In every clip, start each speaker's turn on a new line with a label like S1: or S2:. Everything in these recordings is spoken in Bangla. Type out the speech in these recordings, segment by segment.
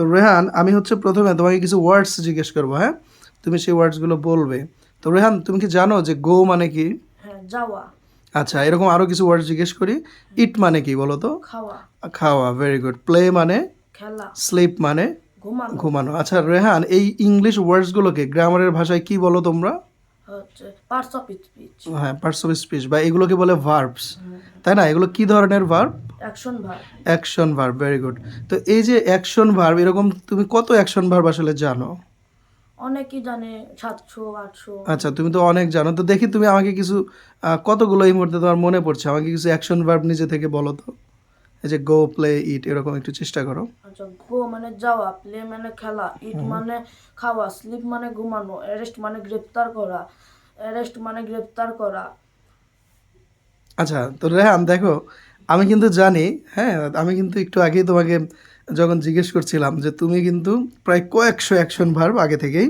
S1: তো রেহান আমি হচ্ছে প্রথমে তোমাকে কিছু ওয়ার্ডস জিজ্ঞেস করব হ্যাঁ? তুমি সেই ওয়ার্ডসগুলো বলবে। তো রেহান তুমি কি জানো যে গো মানে কি?
S2: হ্যাঁ যাওয়া।
S1: আচ্ছা এরকম আরও কিছু ওয়ার্ড জিজ্ঞেস করি। ইট মানে কি বলো তো?
S2: খাওয়া।
S1: খাওয়া ভেরি গুড প্লে মানে?
S2: খেলা।
S1: স্লিপ মানে?
S2: ঘুমানো।
S1: ঘুমানো। আচ্ছা রেহান এই ইংলিশ ওয়ার্ডসগুলোকে গ্রামারের ভাষায় কি বলো তোমরা?
S2: হচ্ছে পার্টস অফ স্পিচ
S1: হ্যাঁ পার্টস অফ স্পিচ বা এগুলোকে বলে ভার্বস তাই না? এগুলো কি ধরনের verb
S2: action
S1: action verb very good তো এই যে অ্যাকশন ভার্ব এরকম তুমি কত অ্যাকশন ভার্ব আসলে জানো?
S2: অনেকেই জানে সাতশো আটশো।
S1: আচ্ছা তুমি তো অনেক জানো। তো দেখি তুমি আমাকে কিছু কতগুলো এই মুহূর্তে তোমার মনে পড়ছে? আমাকে কিছু অ্যাকশন ভার্ব নিজে থেকে বলো তো। যে গো প্লে ইট এরকম একটু চেষ্টা করো।
S2: আচ্ছা গো মানে যাওয়া প্লে মানে খেলা ইট মানে খাওয়া স্লিপ মানে ঘুমানো অ্যারেস্ট মানে গ্রেপ্তার করা অ্যারেস্ট মানে গ্রেপ্তার করা।
S1: আচ্ছা তো রেহান দেখো আমি কিন্তু জানি হ্যাঁ আমি কিন্তু একটু আগেই তোমাকে যখন জিজ্ঞেস করছিলাম যে তুমি কিন্তু প্রায় কয়েকশো অ্যাকশন ভার্ব আগে থেকেই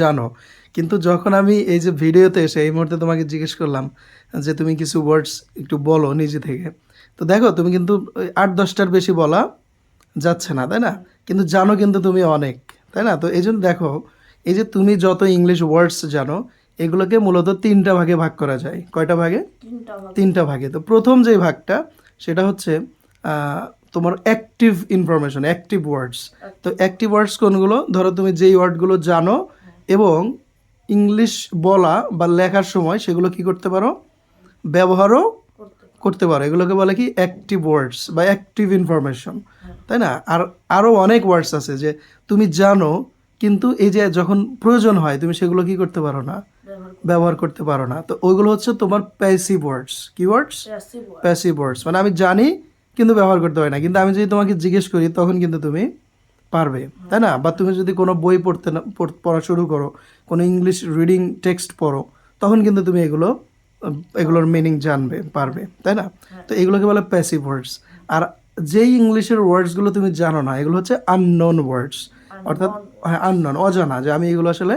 S1: জানো। কিন্তু যখন আমি এই যে ভিডিওতে এসে এই মুহূর্তে তোমাকে জিজ্ঞেস করলাম যে তুমি কিছু ওয়ার্ডস একটু বলো নিজে থেকে তো দেখো তুমি কিন্তু আট দশটার বেশি বলা যাচ্ছে না তাই না? কিন্তু জানো কিন্তু তুমি অনেক তাই না? তো এই জন্য দেখো এই যে তুমি যত ইংলিশ ওয়ার্ডস জানো এগুলোকে মূলত তিনটা ভাগে ভাগ করা যায়। কয়টা ভাগে?
S2: তিনটা ভাগে।
S1: তো প্রথম যে ভাগটা সেটা হচ্ছে তোমার অ্যাক্টিভ ইনফরমেশন অ্যাক্টিভ ওয়ার্ডস তো অ্যাক্টিভ ওয়ার্ডস কোনগুলো? ধরো তুমি যেই ওয়ার্ডগুলো জানো এবং ইংলিশ বলা বা লেখার সময় সেগুলো কি করতে পারো? ব্যবহারও
S2: করতে
S1: পারো। এগুলোকে বলে কি অ্যাক্টিভ ওয়ার্ডস বা অ্যাক্টিভ ইনফরমেশন তাই না? আর আরও অনেক ওয়ার্ডস আছে যে তুমি জানো কিন্তু এই যে যখন প্রয়োজন হয় তুমি সেগুলো কি করতে পারো না?
S2: ব্যবহার
S1: করতে পারো না। তো ওইগুলো হচ্ছে তোমার প্যাসিভ ওয়ার্ডস কি ওয়ার্ডস
S2: প্যাসিভ
S1: ওয়ার্ডস মানে আমি জানি কিন্তু ব্যবহার করতে হয় না। কিন্তু আমি যদি তোমাকে জিজ্ঞেস করি তখন কিন্তু তুমি পারবে। তাই না? বা তুমি যদি কোনো বই পড়তে না পড়- শুরু করো কোনো ইংলিশ রিডিং টেক্সট পড়ো তখন কিন্তু তুমি এগুলো এগুলোর মিনিং জানবে পারবে তাই না? তো এগুলোকে বলে প্যাসিভ ওয়ার্ডস আর যেই ইংলিশের ওয়ার্ডসগুলো তুমি জানো না এগুলো হচ্ছে আননোন ওয়ার্ডস অর্থাৎ হ্যাঁ আননোন অজানা যে আমি এগুলো আসলে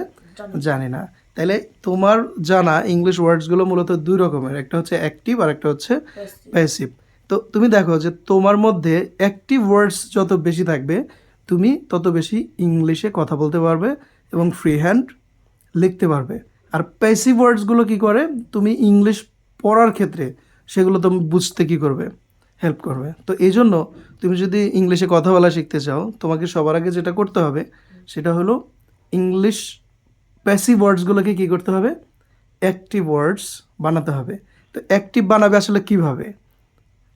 S1: জানি না। তাইলে তোমার জানা ইংলিশ ওয়ার্ডসগুলো মূলত দুই রকমের একটা হচ্ছে অ্যাক্টিভ আর একটা হচ্ছে
S2: প্যাসিভ
S1: প্যাসিভ তো তুমি দেখো যে তোমার মধ্যে অ্যাক্টিভ ওয়ার্ডস যত বেশি থাকবে তুমি তত বেশি ইংলিশে কথা বলতে পারবে এবং ফ্রি হ্যান্ড লিখতে পারবে। আর প্যাসিভ ওয়ার্ডসগুলো কি করে? তুমি ইংলিশ পড়ার ক্ষেত্রে সেগুলো তুমি বুঝতে কি করবে? হেল্প করবে। তো এই জন্য তুমি যদি ইংলিশে কথা বলা শিখতে চাও, তোমাকে সবার আগে যেটা করতে হবে, সেটা হলো ইংলিশ প্যাসিভ ওয়ার্ডসগুলোকে কী করতে হবে? অ্যাক্টিভ ওয়ার্ডস বানাতে হবে। তো অ্যাক্টিভ বানাবে আসলে কীভাবে?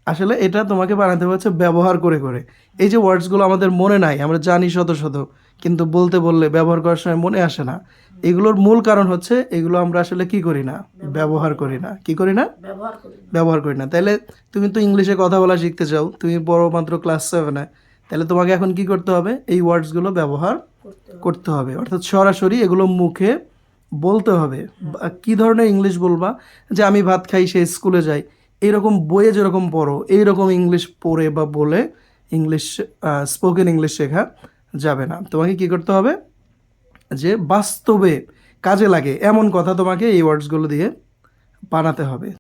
S1: আসলে এটা তোমাকে বানাতে হচ্ছে ব্যবহার করে করে। এই যে ওয়ার্ডসগুলো আমাদের মনে নাই, আমরা জানি শত শত কিন্তু বলতে বললে ব্যবহার করার সময় মনে আসে না। এগুলোর মূল কারণ হচ্ছে এগুলো আমরা আসলে কি করি না? ব্যবহার করি না। কি করি না?
S2: ব্যবহার করি
S1: না। তাহলে তুমি তো ইংলিশে কথা বলা শিখতে চাও তুমি বড় মাত্র ক্লাস সেভেনে তাহলে তোমাকে এখন কি করতে হবে? এই ওয়ার্ডসগুলো ব্যবহার করতে হবে। অর্থাৎ সরাসরি এগুলো মুখে বলতে হবে। বা কি ধরনের ইংলিশ বলবা? যে আমি ভাত খাই সে স্কুলে যাই এইরকম বইয়ে যেরকম পড়ো এইরকম ইংলিশ পড়ে বা বলে ইংলিশ স্পোকেন ইংলিশ শেখা। যাবে না। তোমাকে কি করতে হবে? যে বাস্তবে কাজে লাগে এমন কথা তোমাকে এই ওয়ার্ডসগুলো দিয়ে বানাতে হবে।